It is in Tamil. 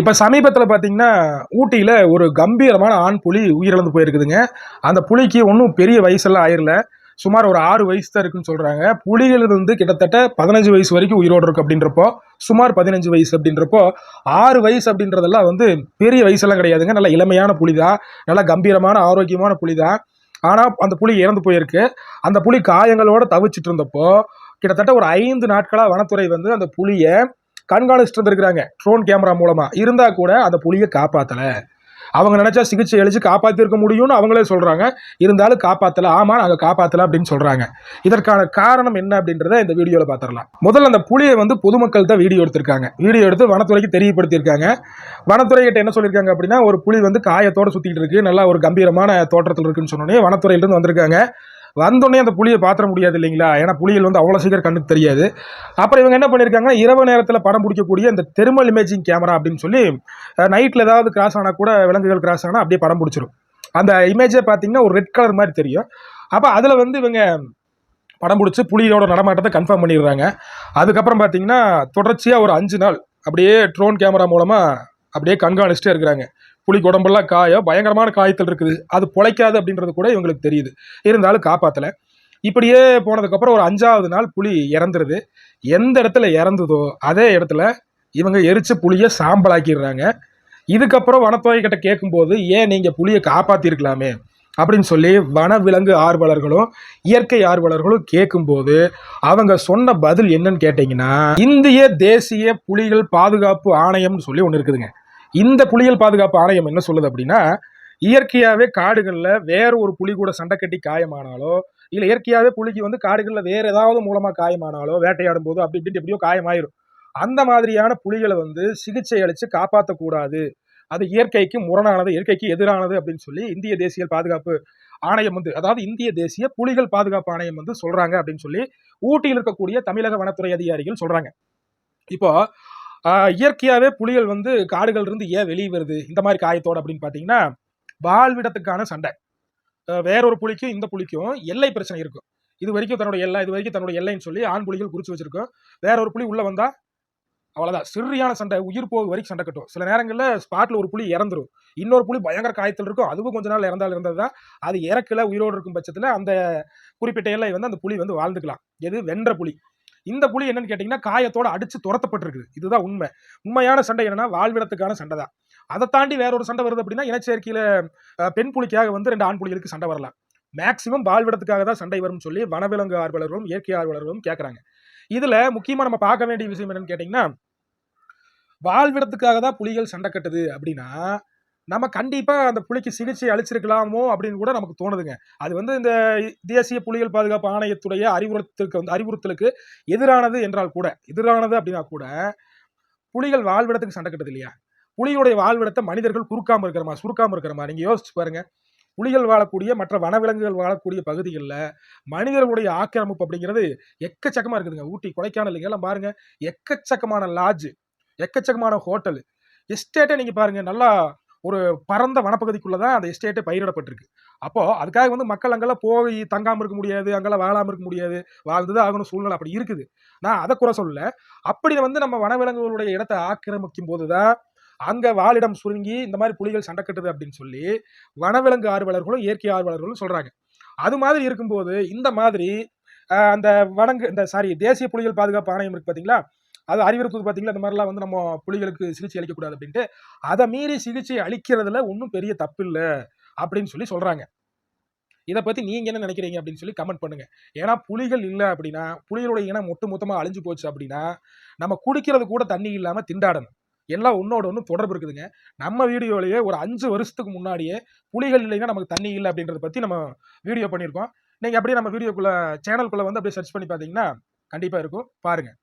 இப்போ சமீபத்தில் பார்த்தீங்கன்னா ஊட்டியில் ஒரு கம்பீரமான ஆண் புலி உயிரிழந்து போயிருக்குதுங்க. அந்த புலிக்கு ஒன்றும் பெரிய வயசெல்லாம் ஆயிரல. சுமார் ஒரு ஆறு வயசு தான் இருக்குன்னு சொல்கிறாங்க புலிகள் வந்து கிட்டத்தட்ட பதினஞ்சு வயசு வரைக்கும் உயிரோடு இருக்கு அப்படின்றப்போ சுமார் பதினஞ்சு வயசு அப்படின்றப்போ ஆறு வயசு அப்படின்றதெல்லாம் வந்து பெரிய வயசெல்லாம் கிடையாதுங்க. நல்ல இளமையான புலி தான் நல்லா கம்பீரமான ஆரோக்கியமான புலி தான் ஆனால் அந்த புலி இறந்து போயிருக்கு. அந்த புலி காயங்களோடு தவிச்சிட்டு இருந்தப்போ கிட்டத்தட்ட ஒரு ஐந்து நாட்களாக வனத்துறை வந்து அந்த புலியை கண்காணிச்சுட்டு இருந்திருக்கிறாங்க. ட்ரோன் கேமரா மூலமாக இருந்தால் கூட அந்த புலியை காப்பாற்றலை அவங்க நினச்சா சிகிச்சை அளித்து காப்பாற்றிருக்க முடியும்னு அவங்களே சொல்கிறாங்க இருந்தாலும் காப்பாற்றலை ஆமாம் நாங்கள் காப்பாற்றலை அப்படின்னு சொல்கிறாங்க இதற்கான காரணம் என்ன அப்படின்றத இந்த வீடியோவில் பார்த்துடலாம் முதல்ல அந்த புலியை வந்து பொதுமக்கள் தான் வீடியோ எடுத்திருக்காங்க. வீடியோ எடுத்து வனத்துறைக்கு தெரியப்படுத்தியிருக்காங்க. வனத்துறை கிட்ட என்ன சொல்லியிருக்காங்க அப்படின்னா ஒரு புலி வந்து காயத்தோட சுற்றிக்கிட்டு இருக்கு. நல்லா ஒரு கம்பீரமான தோற்றத்தில் இருக்குன்னு சொன்னோடனே வனத்துறையிலிருந்து வந்திருக்காங்க. வந்தோடனே அந்த புளியை பாத்திர முடியாது இல்லைங்களா? ஏன்னா புலிகள் வந்து அவ்வளோ சீக்கிரம் கண்ணுக்கு தெரியாது. அப்புறம் இவங்க என்ன பண்ணியிருக்காங்கன்னா இரவு நேரத்தில் படம் பிடிக்கக்கூடிய இந்த தெர்மல் இமேஜிங் கேமரா அப்படின்னு சொல்லி நைட்டில் ஏதாவது கிராஸ் ஆனால் கூட விலங்குகள் கிராஸ் ஆனால் அப்படியே படம் பிடிச்சிரும். அந்த இமேஜே பார்த்தீங்கன்னா ஒரு ரெட் கலர் மாதிரி தெரியும். அப்போ அதில் வந்து இவங்க படம் பிடிச்சி புலியோட நடமாட்டத்தை கன்ஃபார்ம் பண்ணிடுறாங்க. அதுக்கப்புறம் பார்த்தீங்கன்னா தொடர்ச்சியாக ஒரு அஞ்சு நாள் அப்படியே ட்ரோன் கேமரா மூலமாக அப்படியே கண்காணிச்சிட்டே இருக்கிறாங்க. புலி உடம்பெல்லாம் காய பயங்கரமான காயத்தில் இருக்குது. அது பொழைக்காது அப்படின்றது கூட இவங்களுக்கு தெரியுது. இருந்தாலும் காப்பாற்றலை இப்படியே போனதுக்கப்புறம் ஒரு அஞ்சாவது நாள் புலி இறந்துருது. எந்த இடத்துல இறந்ததோ அதே இடத்துல இவங்க எரிச்ச புளியை சாம்பலாக்கிடுறாங்க. இதுக்கப்புறம் வனத்துறை கிட்ட கேட்கும்போது ஏன் நீங்கள் புளியை காப்பாற்றிருக்கலாமே அப்படின்னு சொல்லி வனவிலங்கு ஆர்வலர்களும் இயற்கை ஆர்வலர்களும் கேட்கும்போது அவங்க சொன்ன பதில் என்னன்னு கேட்டிங்கன்னா இந்திய தேசிய புலிகள் பாதுகாப்பு ஆணையம்னு சொல்லி ஒன்று இருக்குதுங்க. இந்த புலிகள் பாதுகாப்பு ஆணையம் என்ன சொல்லுது அப்படின்னா இயற்கையாகவே காடுகளில் வேற ஒரு புலி கூட சண்டை கட்டி காயமானாலோ இல்லை இயற்கையாகவே புலிக்கு வந்து காடுகளில் வேற ஏதாவது மூலமாக காயமானாலோ வேட்டையாடும் போது அப்படி இப்படின்ட்டு எப்படியோ காயமாயிரும். அந்த மாதிரியான புலிகளை வந்து சிகிச்சை அளித்து காப்பாற்றக்கூடாது அது இயற்கைக்கு முரணானது இயற்கைக்கு எதிரானது அப்படின்னு சொல்லி இந்திய தேசிய பாதுகாப்பு ஆணையம் வந்து அதாவது இந்திய தேசிய புலிகள் பாதுகாப்பு ஆணையம் வந்து சொல்றாங்க அப்படின்னு சொல்லி ஊட்டியில் இருக்கக்கூடிய தமிழக வனத்துறை அதிகாரிகள் சொல்றாங்க. இப்போ இயற்கையாகவே புலிகள் வந்து காடுகள் இருந்து ஏன் வெளியே வருது? இந்த மாதிரி காயத்தோட அப்படின்னு பார்த்தீங்கன்னா வாழ்விடத்துக்கான சண்டை. வேறொரு புலிக்கும் இந்த புலிக்கும் எல்லை பிரச்சனை இருக்கும். இது வரைக்கும் தன்னோட எல்லை இது வரைக்கும் தன்னோட எல்லைன்னு சொல்லி ஆண் புலிகள் குறிச்சு வச்சிருக்கோம். வேற ஒரு புலி உள்ளே வந்தால் அவ்வளோதான் சிறியான சண்டை உயிர் போக வரைக்கும் சண்டை கட்டும். சில நேரங்களில் ஸ்பாட்டில் ஒரு புலி இறந்துரும். இன்னொரு புலி பயங்கர காயத்தில் இருக்கும். அதுவும் கொஞ்ச நாள் இறந்தால் இருந்தது தான் அது இறக்கல உயிரோடு இருக்கும் பட்சத்தில் அந்த குறிப்பிட்ட எல்லை வந்து அந்த புலி வந்து வாழ்ந்துக்கலாம். எது? வென்ற புலி. இந்த புலி என்னன்னு கேட்டிங்கன்னா காயத்தோட அடிச்சு துரத்தப்பட்டிருக்குது. இதுதான் உண்மை. உண்மையான சண்டை என்னன்னா வாழ்விடத்துக்கான சண்டை தான். அதை தாண்டி வேற ஒரு சண்டை வருது அப்படின்னா இனச்சேர்க்கையில பெண் புலிக்காக வந்து ரெண்டு ஆண் புலிகளுக்கு சண்டை வரலாம். மேக்சிமம் வாழ்விடத்துக்காக தான் சண்டை வரும்னு சொல்லி வனவிலங்கு ஆர்வலர்களும் இயற்கை ஆர்வலர்களும் கேட்குறாங்க இதுல முக்கியமா நம்ம பார்க்க வேண்டிய விஷயம் என்னன்னு கேட்டிங்கன்னா வாழ்விடத்துக்காக தான் புலிகள் சண்டை கட்டுது அப்படின்னா நம்ம கண்டிப்பாக அந்த புலிக்கு சிகிச்சை அளிச்சிருக்கலாமோ அப்படின்னு கூட நமக்கு தோணுதுங்க. அது வந்து இந்த தேசிய புலிகள் பாதுகாப்பு ஆணையத்துடைய அறிவுறுத்தலுக்கு வந்து அறிவுறுத்தலுக்கு எதிரானது என்றால் கூட எதிரானது அப்படின்னா கூட புலிகள் வாழ்விடத்துக்கு சண்டை கட்டுது இல்லையா? புலிகளுடைய வாழ்விடத்தை மனிதர்கள் குறுக்காமல் இருக்கிறமா சுருக்காமல் இருக்கிறமா நீங்கள் யோசிச்சு பாருங்க. புலிகள் வாழக்கூடிய மற்ற வனவிலங்குகள் வாழக்கூடிய பகுதிகளில் மனிதர்களுடைய ஆக்கிரமிப்பு அப்படிங்கிறது எக்கச்சக்கமாக இருக்குதுங்க. ஊட்டி கொடைக்கானல் எல்லாம் பாருங்கள் எக்கச்சக்கமான லாட்ஜு எக்கச்சக்கமான ஹோட்டல் எஸ்டேட்டை நீங்கள் பாருங்கள் நல்லா ஒரு பரந்த வனப்பகுதிக்குள்ளே தான் அந்த எஸ்டேட்டே பயிரிடப்பட்டிருக்கு. அப்போது அதுக்காக வந்து மக்கள் அங்கெல்லாம் போய் தங்காமல் இருக்க முடியாது அங்கெல்லாம் வாழாமல் இருக்க முடியாது வாழ்ந்தது ஆகணும் சூழ்நிலை அப்படி இருக்குது. நான் அதை குறை சொல்லலை. அப்படி வந்து நம்ம வனவிலங்குகளுடைய இடத்தை ஆக்கிரமிக்கும் போது தான் அங்கே வாழிடம் சுருங்கி இந்த மாதிரி புலிகள் சண்டை கட்டுது அப்படின்னு சொல்லி வனவிலங்கு ஆர்வலர்களும் இயற்கை ஆர்வலர்களும் சொல்கிறாங்க அது மாதிரி இருக்கும்போது இந்த மாதிரி அந்த வனங்கு இந்த சாரி தேசிய புலிகள் பாதுகாப்பு ஆணையம் இருக்கு பார்த்தீங்களா அது அறிவுறுத்துது பார்த்தீங்களா இந்த மாதிரிலாம் வந்து நம்ம புலிகளுக்கு சிகிச்சை அளிக்கக்கூடாது அப்படின்ட்டு. அதை மீறி சிகிச்சை அளிக்கிறதுல ஒன்றும் பெரிய தப்பு இல்லை அப்படின்னு சொல்லி சொல்கிறாங்க இதை பற்றி நீங்கள் என்ன நினைக்கிறீங்க அப்படின்னு சொல்லி கமெண்ட் பண்ணுங்கள் ஏன்னா புலிகள் இல்லை அப்படின்னா புலிகளுடைய இனம் ஒட்டு மொத்தமாக அழிஞ்சு போச்சு அப்படின்னா நம்ம குடிக்கிறது கூட தண்ணி இல்லாமல் திண்டாடணும். எல்லாம் ஒன்றோட ஒன்று தொடர்பு இருக்குதுங்க. நம்ம வீடியோலேயே ஒரு அஞ்சு வருஷத்துக்கு முன்னாடியே புலிகள் இல்லைன்னா நமக்கு தண்ணி இல்லை அப்படின்றத பற்றி நம்ம வீடியோ பண்ணியிருக்கோம். நீங்கள் அப்படியே நம்ம வீடியோக்குள்ளே சேனல்குள்ளே வந்து அப்படியே சர்ச் பண்ணி பார்த்தீங்கன்னா கண்டிப்பாக இருக்கும். பாருங்கள்